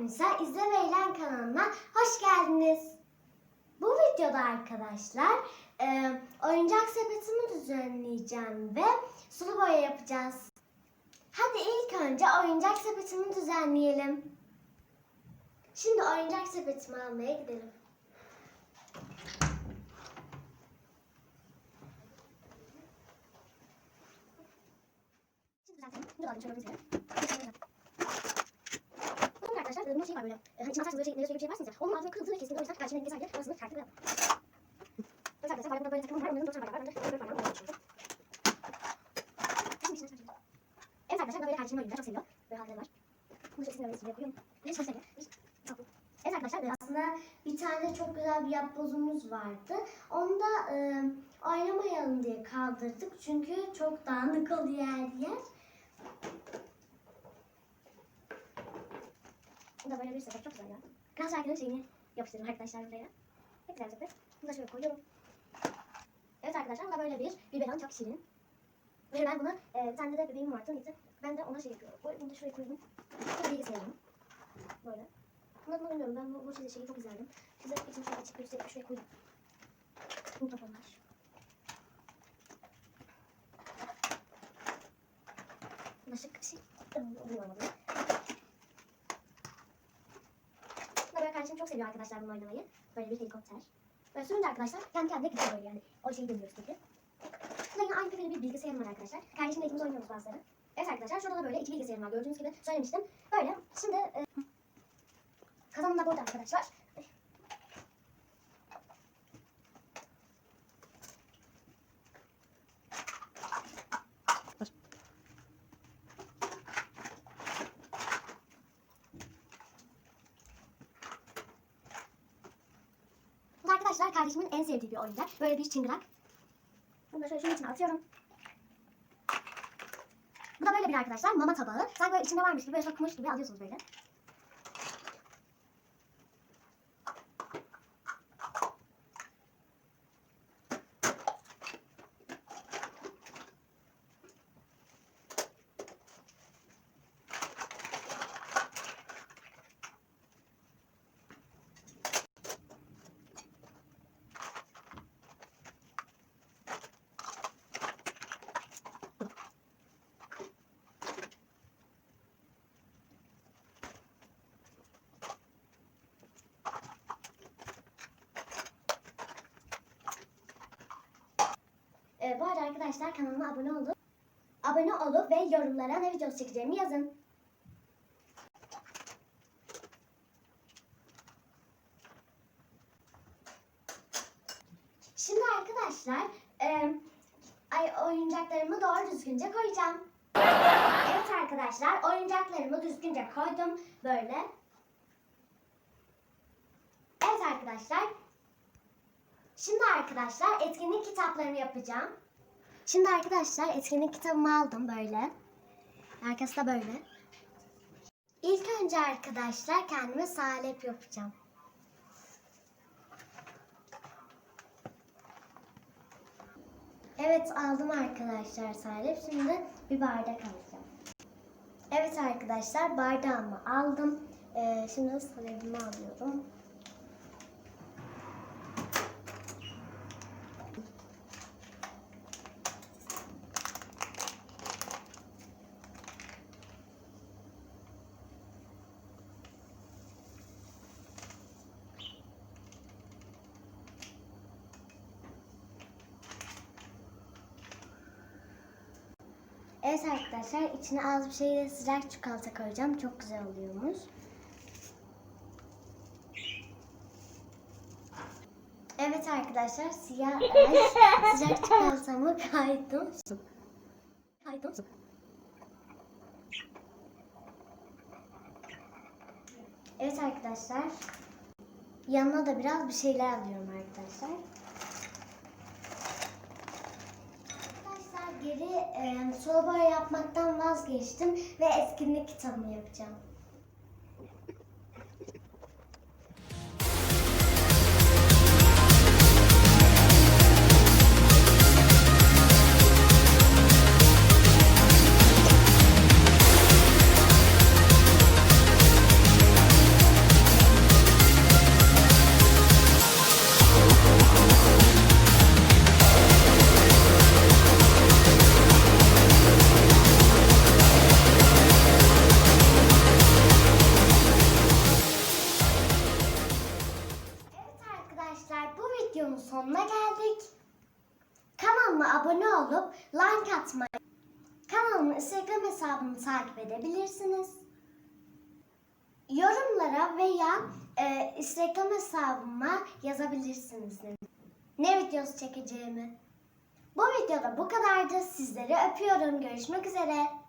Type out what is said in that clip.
Nisa İzle kanalına hoş geldiniz. Bu videoda arkadaşlar e, oyuncak sepetimi düzenleyeceğim ve sulu boya yapacağız. Hadi ilk önce oyuncak sepetimi düzenleyelim. Şimdi oyuncak sepetimi almaya gidelim. Şimdi zaten dur aldım şöyle bir kere. Bakın arkadaşlar bunun şey var böyle. e, Hani saçlı böyle şey, bir şey varsınız ya. Onun altına kırıldığı kesin. O yüzden karşına ilgili sadece arasını çıkartıp yaptım. Evet arkadaşlar bana burada böyle takımım var. Onların dört bardağı var. Onları böyle parmağımla açıyorum. Bizim içine saçıyorum. Evet arkadaşlar böyle kardeşim oyuncağı çok seviyor. Böyle halleri var. Bunu çok isimleri buraya koyuyorum. Bir çok seviyor. Bir tatlı. Evet arkadaşlar e, aslında bir tane çok güzel bir yapbozumuz vardı. Onu da e, oynamayalım diye kaldırdık. Çünkü çok dağınık oluyor her yer. Bu da böyle bir sepet çok güzel ya. Kral şarkının şeyini yapıştırdım arkadaşlar buraya. Ne güzel sepet. Bunu da şöyle koyuyorum. Evet arkadaşlar bu da böyle bir biberon çok şirin. Ve ben bunu e, bir tane de bebeğim vardı neyse. Ben de ona şey yapıyorum. Bunu da şuraya koydum. Bu da bilgisayarım. Böyle. Bunu da bilmiyorum ben bu, bu şeyi, şeyi çok izlerdim. Size için şöyle açıp gösterip şuraya koydum. Bu telefonlar. Bulaşık şey. Bunu olmadı. Bu da böyle kardeşim çok seviyor arkadaşlar bunu oynamayı. Böyle bir helikopter. Böyle sürünce arkadaşlar kendi kendine gidiyor böyle yani. O şeyi dönüyor sürekli. Burada yine aynı kafede bir bilgisayarım var arkadaşlar. Kardeşimle ikimiz oynuyoruz bazıları. Evet arkadaşlar şurada da böyle iki bilgisayarım var. Gördüğünüz gibi söylemiştim. Böyle. Şimdi e, kazanım da burada arkadaşlar. Bu da arkadaşlar kardeşimin en sevdiği bir oyuncak. Böyle bir çıngırak. Bunu da şöyle şunun içine atıyorum. Bu da böyle bir arkadaşlar mama tabağı. Sanki böyle içinde varmış gibi böyle sokmuş gibi alıyorsunuz böyle. Ee, bu arada arkadaşlar kanalıma abone olup abone olup ve yorumlara ne videosu çekeceğimi yazın. Şimdi arkadaşlar e, ay oyuncaklarımı doğru düzgünce koyacağım. Evet arkadaşlar oyuncaklarımı düzgünce koydum böyle. Evet arkadaşlar Şimdi arkadaşlar etkinlik kitaplarımı yapacağım. Şimdi arkadaşlar etkinlik kitabımı aldım böyle. Arkası da böyle. İlk önce arkadaşlar kendime salep yapacağım. Evet aldım arkadaşlar salep. Şimdi bir bardak alacağım. Evet arkadaşlar bardağımı aldım. Ee, şimdi salepimi alıyorum. Evet arkadaşlar içine az bir şey de sıcak çikolata koyacağım. Çok güzel oluyormuş. Evet arkadaşlar siyah sıcak çikolatamı kaydım. Kaydım. Evet arkadaşlar. Yanına da biraz bir şeyler alıyorum arkadaşlar. Arkadaşlar geri e, boya yapmaktan vazgeçtim ve etkinlik kitabımı yapacağım. Kanalıma abone olup like atmayı, kanalımın Instagram hesabını takip edebilirsiniz. Yorumlara veya e, Instagram hesabıma yazabilirsiniz. Ne videosu çekeceğimi. Bu videoda bu kadardı. Sizleri öpüyorum. Görüşmek üzere.